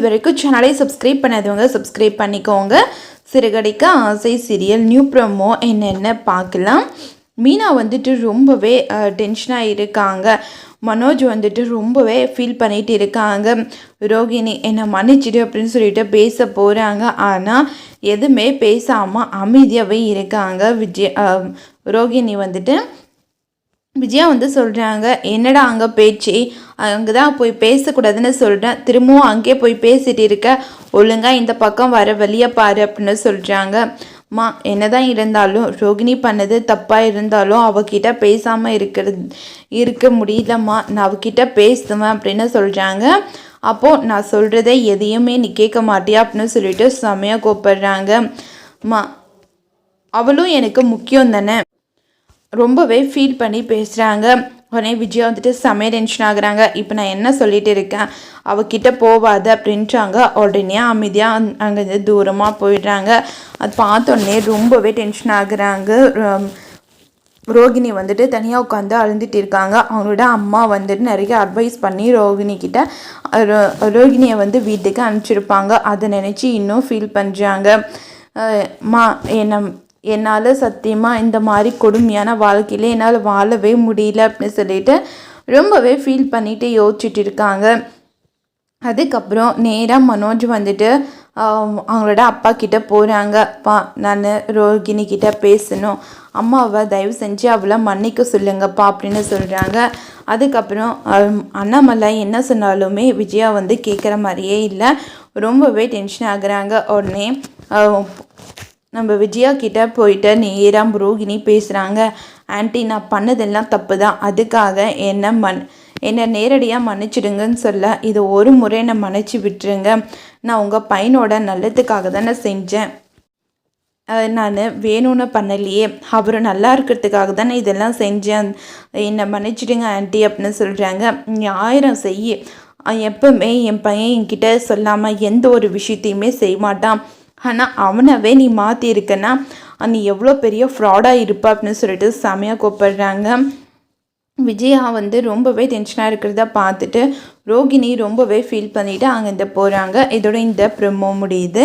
இது வரைக்கும் சேனலை சப்ஸ்கிரைப் பண்ணாதவங்க சப்ஸ்கிரைப் பண்ணிக்கோங்க. சிறுகடிக்க ஆசை சீரியல் நியூ ப்ரோமோ என்னென்ன பார்க்கலாம். மீனா வந்துட்டு ரொம்பவே டென்ஷனாக இருக்காங்க மனோஜ் வந்துட்டு ரொம்பவே ஃபீல் பண்ணிகிட்டு இருக்காங்க. ரோகிணி என்னை மன்னிச்சிடு அப்படின்னு சொல்லிட்டு பேச போகிறாங்க ஆனால் எதுவுமே பேசாமல் அமைதியாகவே இருக்காங்க. விஜய் ரோகிணி வந்துட்டு விஜயா வந்து சொல்கிறாங்க என்னடா அங்கே பேச்சு? அங்கே தான் போய் பேசக்கூடாதுன்னு சொல்கிறேன் திரும்பவும் அங்கே போய் பேசிட்டு இருக்க. ஒழுங்காக இந்த பக்கம் வர வழியை பாரு அப்படின்னு சொல்கிறாங்க மா என்னதான் இருந்தாலும் ரோகிணி பண்ணது தப்பாக இருந்தாலும் அவகிட்ட பேசாமல் இருக்கிறது இருக்க முடியலம்மா. நான் அவகிட்ட பேசுவேன் அப்படின்னு சொல்கிறாங்க அப்போது நான் சொல்கிறத எதையுமே நீ கேட்க மாட்டியா? அப்படின்னு சொல்லிட்டு செமையாக கூப்பிடுறாங்க மா அவளும் எனக்கு முக்கியம் தானே? ரொம்பவே ஃபீல் பண்ணி பேசுகிறாங்க உடனே விஜயா வந்துட்டு செமைய டென்ஷன் ஆகுறாங்க. இப்போ நான் என்ன சொல்லிட்டு இருக்கேன்? அவகிட்ட போவாத அப்படின்றாங்க. உடனே அமைதியாக அங்கேருந்து தூரமாக போயிடுறாங்க. அது பார்த்தோன்னே ரொம்பவே டென்ஷன் ஆகுறாங்க. ரோகிணி வந்துட்டு தனியாக உட்காந்து அழுந்துட்டு இருக்காங்க. அவங்களோட அம்மா வந்துட்டு நிறைய அட்வைஸ் பண்ணி ரோகிணி கிட்ட ரோகிணியை வந்து வீட்டுக்கு அனுப்பிச்சிருப்பாங்க. அதை நினச்சி இன்னும் ஃபீல் பண்ணுறாங்க மா என்ன என்னால் சத்தியமாக இந்த மாதிரி கொடுமையான வாழ்க்கையில என்னால் வாழவே முடியல அப்படின்னு சொல்லிட்டு ரொம்பவே ஃபீல் பண்ணிட்டு யோசிச்சுட்டு இருக்காங்க. அதுக்கப்புறம் நேராக மனோஜ் வந்துட்டு அவங்களோட அப்பா கிட்ட போகிறாங்க அப்பா நான் ரோகிணி கிட்ட பேசணும். அம்மாவை தயவு செஞ்சு அவளை மன்னிக்க சொல்லுங்கப்பா அப்படின்னு சொல்கிறாங்க அதுக்கப்புறம் அண்ணாமலை என்ன சொன்னாலுமே விஜயா வந்து கேட்குற மாதிரியே இல்லை. ரொம்பவே டென்ஷன் ஆகுறாங்க. உடனே நம்ம விஜயா கிட்ட போயிட்டு நேராக ரோகிணி பேசுகிறாங்க ஆன்ட்டி நான் பண்ணதெல்லாம் தப்பு தான் அதுக்காக என்ன மண் என்னை நேரடியாக மன்னிச்சிடுங்கன்னு சொல்ல இது ஒரு முறை என்னை மன்னிச்சு விட்டுருங்க. நான் உங்கள் பையனோட நல்லதுக்காக தானே செஞ்சேன். நான் வேணும்னு பண்ணலையே. அவர் நல்லா இருக்கிறதுக்காக தானே இதெல்லாம் செஞ்சேன். என்னை மன்னிச்சிடுங்க ஆன்ட்டி அப்படின்னு சொல்கிறாங்க நீ ஆயிரம் செய்ய. எப்பவுமே என் பையன் என்கிட்ட சொல்லாமல் எந்த ஒரு விஷயத்தையுமே செய்ய மாட்டான். ஆனால் அவனவே நீ மாற்றிருக்கன்னா நீ எவ்வளோ பெரிய ஃப்ராடாக இருப்ப அப்படின்னு சொல்லிட்டு செமையாக கூப்பிடுறாங்க. விஜயா வந்து ரொம்பவே டென்ஷனாக இருக்கிறத பார்த்துட்டு ரோகிணி ரொம்பவே ஃபீல் பண்ணிவிட்டு அங்கேருந்து போகிறாங்க இதோட இந்த ப்ரொமோ முடியுது.